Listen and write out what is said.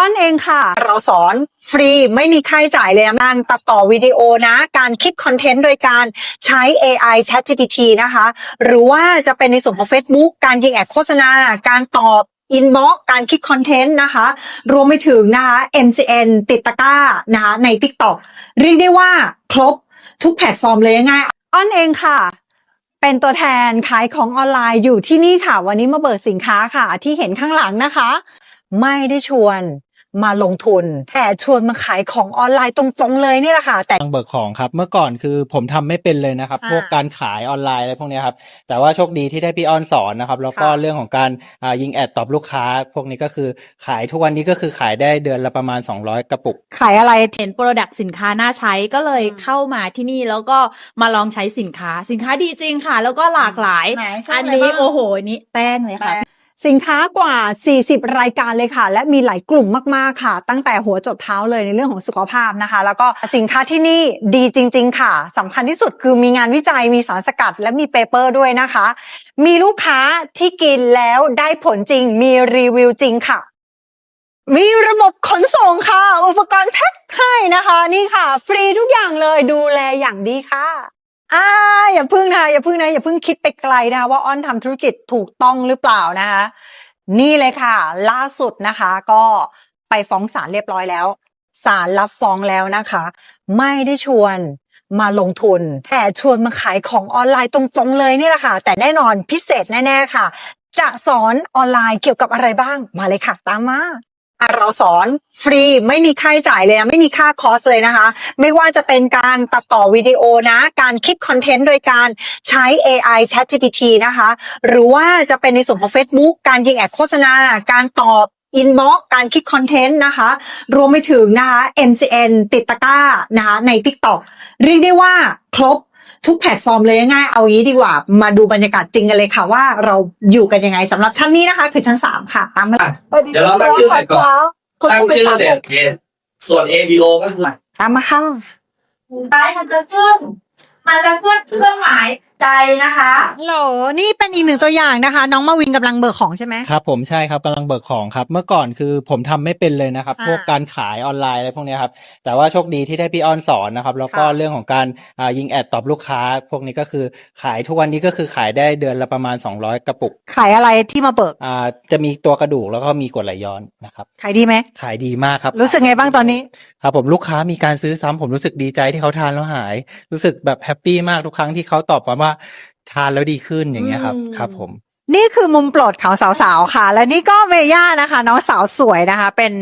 อ้อนเองค่ะ เราสอนฟรีไม่มีค่าใช้จ่ายเลยนะการตัดต่อวิดีโอนะ การคิดคอนเทนต์โดยการใช้ AI ChatGPT นะคะ หรือว่าจะเป็นในส่วนของ Facebook การยิงแอดโฆษณา การตอบอินบ็อกการคิดคอนเทนต์นะคะ รวมไปถึงนะคะ MCN ติดตะกร้านะคะใน TikTok เรียกได้ว่าครบทุกแพลตฟอร์มเลยง่ายๆอ้อนเองค่ะเป็นตัวแทนขายของออนไลน์อยู่ที่นี่ค่ะ วันนี้มาเบิกสินค้าค่ะ ที่เห็นข้างหลังนะคะ ไม่ได้ชวน มาลงทุน แต่ชวนมาขายของออนไลน์ตรงๆเลยนี่แหละค่ะแต่ทางเบิกของครับ เมื่อก่อนคือผมทำไม่เป็นเลยนะครับอ่าพวกการขายออนไลน์อะไรพวกเนี้ยครับ แต่ว่าโชคดีที่ได้พี่อ้อนสอนนะครับ แล้วก็ค่ะเรื่องของการอ่ายิงแอดตอบลูกค้า พวกนี้ก็คือขายทุกวันนี้ก็คือขายได้เดือนละประมาณ 200 กระปุก ขายอะไรเห็นโปรดักต์สินค้าน่าใช้ก็เลยอืมเข้ามาที่นี่แล้วก็มาลองใช้สินค้าสินค้าดีจริงค่ะ แล้วก็หลากหลายไหนชอบอันอะไรนี้บ้างโอ้โหนี่แป้งเลยค่ะ สินค้ากว่า 40 รายการเลยค่ะ และมีหลายกลุ่มมากๆค่ะ ตั้งแต่หัวจดเท้าเลยในเรื่องของสุขภาพนะคะ แล้วก็สินค้าที่นี่ดีจริง ๆ ค่ะสำคัญที่สุดคือมีงานวิจัยมีสารสกัด และมีเปเปอร์ด้วยนะคะ มีลูกค้าที่กินแล้วได้ผลจริง มีรีวิวจริงค่ะ มีระบบขนส่งค่ะ อุปกรณ์แพ็คให้นะคะ นี่ค่ะ ฟรีทุกอย่างเลยดูแลอย่างดีค่ะ อ่าอย่าพึ่งนะอย่าพึ่งนะอย่าพึ่งคิดไปไกลนะคะว่าอ้อนทำธุรกิจถูกต้องหรือเปล่านะคะนี่เลยค่ะ ล่าสุดนะคะ ก็ไปฟ้องศาลเรียบร้อยแล้วศาลรับฟ้องแล้วนะคะ ไม่ได้ชวนมาลงทุน แต่ชวนมาขายของออนไลน์ตรงๆเลยนี่แหละค่ะ แต่แน่นอนพิเศษแน่ๆค่ะ จะสอนออนไลน์เกี่ยวกับอะไรบ้างมาเลยค่ะ ตามมา เราสอนฟรีไม่มีค่าใช้จ่ายเลยนะไม่มีค่าคอร์สเลยนะคะ ไม่ว่าจะเป็นการตัดต่อวิดีโอนะ การคิดคอนเทนต์โดยการใช้ AI ChatGPT นะคะ หรือว่าจะเป็นในส่วนของ Facebook การยิงแอดโฆษณา การตอบอินบ็อกการคิดคอนเทนต์นะคะ รวมไปถึงนะคะ MCN ติดตะกร้านะคะใน TikTok เรียกได้ว่าครบ ทุกแพลตฟอร์มเลยง่ายๆเอางี้ดีกว่า มาดูบรรยากาศจริงกันเลยค่ะว่าเราอยู่กันยังไงสำหรับชั้นนี้นะคะ คือชั้นสามค่ะ ตามมาอะเดี๋ยวเราตั้งชื่อเสร็จก่อนคนตั้งพูดไปชื่อตามเสร็จเอส่วน ABO ก็คือตามมาค่ะใต้มันจะขึ้นมันจะขึ้นเครื่องหมาย ใจนะคะฮัลโหลนี่เป็นอีกหนึ่งตัวอย่างนะคะ น้องมาวินกำลังเบิกของใช่ไหม ครับผมใช่ครับกำลังเบิกของครับ เมื่อก่อนคือผมทำไม่เป็นเลยนะครับ ค่ะพวกการขายออนไลน์อะไรพวกเนี้ยครับแต่ว่าโชคดีที่ได้พี่อ้อนสอนนะครับแล้วก็ค่ะ เรื่องของการอ่ายิงแอดตอบลูกค้า พวกนี้ก็คือขายทุกวันนี้ก็คือขายได้เดือนละประมาณ 200 กระปุกขายอะไรที่มาเบิกอ่าจะมีตัวกระดูกแล้วก็มีกรดไหลย้อนนะครับขายดีไหม ขายดีมากครับ รู้สึกไงบ้างตอนนี้ ครับผมลูกค้ามีการซื้อซ้ำผมรู้สึกดีใจที่เขาทานแล้วหาย รู้สึกแบบแฮปปี้มากทุกครั้งที่เขาตอบมาว่าทานแล้วดีขึ้นอย่างเงี้ยครับอืมครับผม นี่คือมุมโปรดของสาวๆค่ะ และนี่ก็เมย่านะคะ น้องสาวสวยนะคะ เป็น